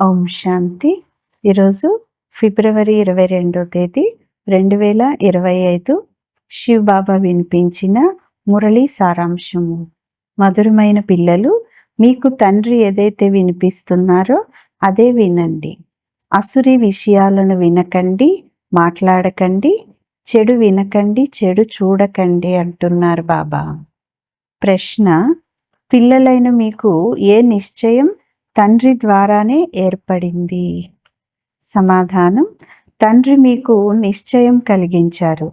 ఓం శాంతి. ఈరోజు ఫిబ్రవరి ఇరవై రెండో తేదీ రెండు వేల ఇరవై ఐదు శివబాబా వినిపించిన మురళీ సారాంశము. మధురమైన పిల్లలు మీకు తండ్రి ఏదైతే వినిపిస్తున్నారో అదే వినండి. అసురి విషయాలను వినకండి మాట్లాడకండి చెడు వినకండి చెడు చూడకండి అంటున్నారు బాబా. ప్రశ్న పిల్లలైన మీకు ఏ నిశ్చయం తండ్రి ద్వారానే ఏర్పడింది. సమాధానం తండ్రి మీకు నిశ్చయం కలిగించారు.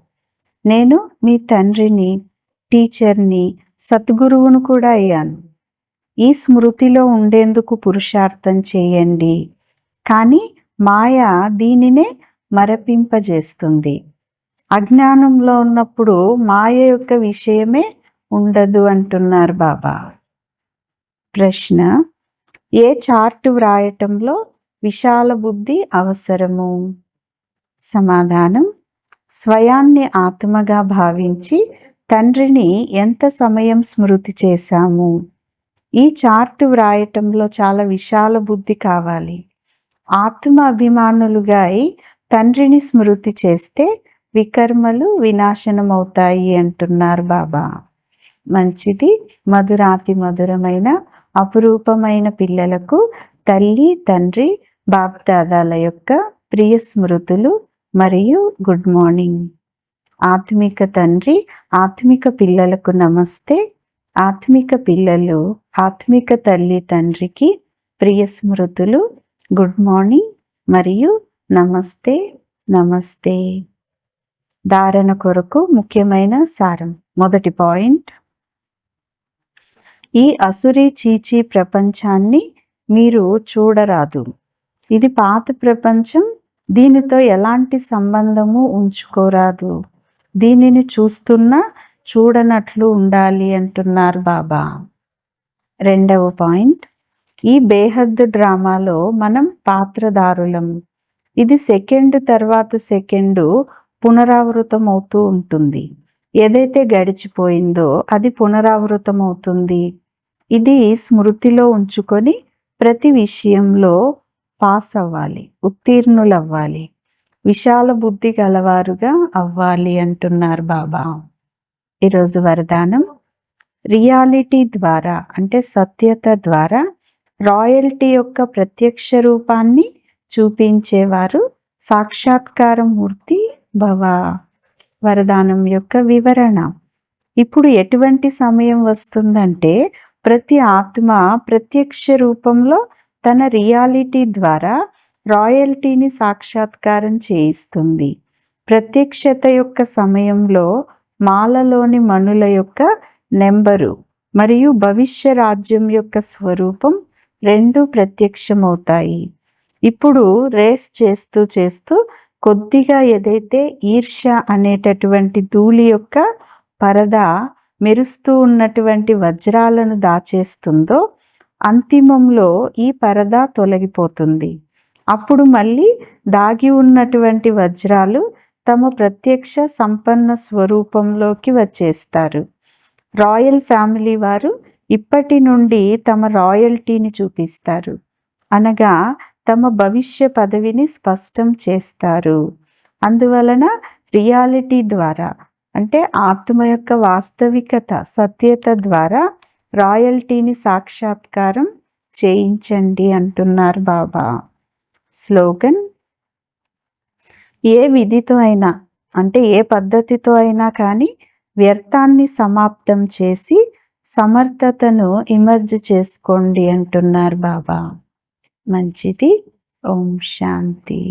నేను మీ తండ్రిని టీచర్ని సద్గురువును కూడా అయ్యాను. ఈ స్మృతిలో ఉండేందుకు పురుషార్థం చేయండి. కానీ మాయ దీనినే మరపింపజేస్తుంది. అజ్ఞానంలో ఉన్నప్పుడు మాయ యొక్క విషయమే ఉండదు అంటున్నారు బాబా. ప్రశ్న ఏ చార్ట్ వ్రాయటంలో విశాల బుద్ధి అవసరము? సమాధానం స్వయాన్ని ఆత్మగా భావించి తండ్రిని ఎంత సమయం స్మృతి చేశాము? ఈ చార్ట్ వ్రాయటంలో చాలా విశాల బుద్ధి కావాలి. ఆత్మ అభిమానులుగా అయి తండ్రిని స్మృతి చేస్తే వికర్మలు వినాశనమవుతాయి అంటున్నారు బాబా. మంచిది మధురాతి మధురమైన అపురూపమైన పిల్లలకు తల్లి తండ్రి బాప్దాదాల యొక్క ప్రియ స్మృతులు మరియు గుడ్ మార్నింగ్ ఆత్మిక తండ్రి ఆత్మిక పిల్లలకు నమస్తే. ఆత్మిక పిల్లలు ఆత్మిక తల్లి తండ్రికి ప్రియ స్మృతులు గుడ్ మార్నింగ్ మరియు నమస్తే నమస్తే. ధారణ కొరకు ముఖ్యమైన సారం. మొదటి పాయింట్ ఈ అసురి చీచి ప్రపంచాన్ని మీరు చూడరాదు. ఇది పాత ప్రపంచం. దీనితో ఎలాంటి సంబంధము ఉంచుకోరాదు. దీనిని చూస్తున్నా చూడనట్లు ఉండాలి అంటున్నారు బాబా. రెండవ పాయింట్. ఈ బేహద్దు డ్రామాలో మనం పాత్రదారులం. ఇది సెకండ్ తర్వాత సెకండ్ పునరావృతం అవుతూ ఉంటుంది. ఏదైతే గడిచిపోయిందో అది పునరావృతం అవుతుంది ఇది స్మృతిలో ఉంచుకొని ప్రతి విషయంలో పాస్ అవ్వాలి ఉత్తీర్ణులు అవ్వాలి విశాల బుద్ధి గలవారుగా అవ్వాలి అంటున్నారు బాబా. ఈరోజు వరదానం రియాలిటీ ద్వారా అంటే సత్యత ద్వారా రాయల్టీ యొక్క ప్రత్యక్ష రూపాన్ని చూపించేవారు సాక్షాత్కార మూర్తి భవ. వరదానం యొక్క వివరణ. ఇప్పుడు ఎటువంటి సమయం వస్తుందంటే ప్రతి ఆత్మ ప్రత్యక్ష రూపంలో తన రియాలిటీ ద్వారా రాయల్టీని సాక్షాత్కారం చేయిస్తుంది. ప్రత్యక్షత యొక్క సమయంలో మాలలోని మనుల యొక్క నెంబరు మరియు భవిష్య రాజ్యం యొక్క స్వరూపం రెండు ప్రత్యక్షమవుతాయి. ఇప్పుడు రేస్ చేస్తూ చేస్తూ కొద్దిగా ఏదైతే ఈర్ష్య అనేటటువంటి ధూళి యొక్క పరద మెరుస్తూ ఉన్నటువంటి వజ్రాలను దాచేస్తుందో అంతిమంలో ఈ పరద తొలగిపోతుంది. అప్పుడు మళ్ళీ దాగి ఉన్నటువంటి వజ్రాలు తమ ప్రత్యక్ష సంపన్న స్వరూపంలోకి వచ్చేస్తారు. రాయల్ ఫ్యామిలీ వారు ఇప్పటి నుండి తమ రాయల్టీని చూపిస్తారు. అనగా తమ భవిష్య పదవిని స్పష్టం చేస్తారు. అందువలన రియాలిటీ ద్వారా అంటే ఆత్మ యొక్క వాస్తవికత సత్యత ద్వారా రాయల్టీని సాక్షాత్కారం చేయించండి అంటున్నారు బాబా. స్లోగన్ ఏ విధితో అయినా అంటే ఏ పద్ధతితో అయినా కానీ వ్యర్థాన్ని సమాప్తం చేసి సమర్థతను ఇమర్జ్ చేసుకోండి అంటున్నారు బాబా. మంచిది. ఓం శాంతి.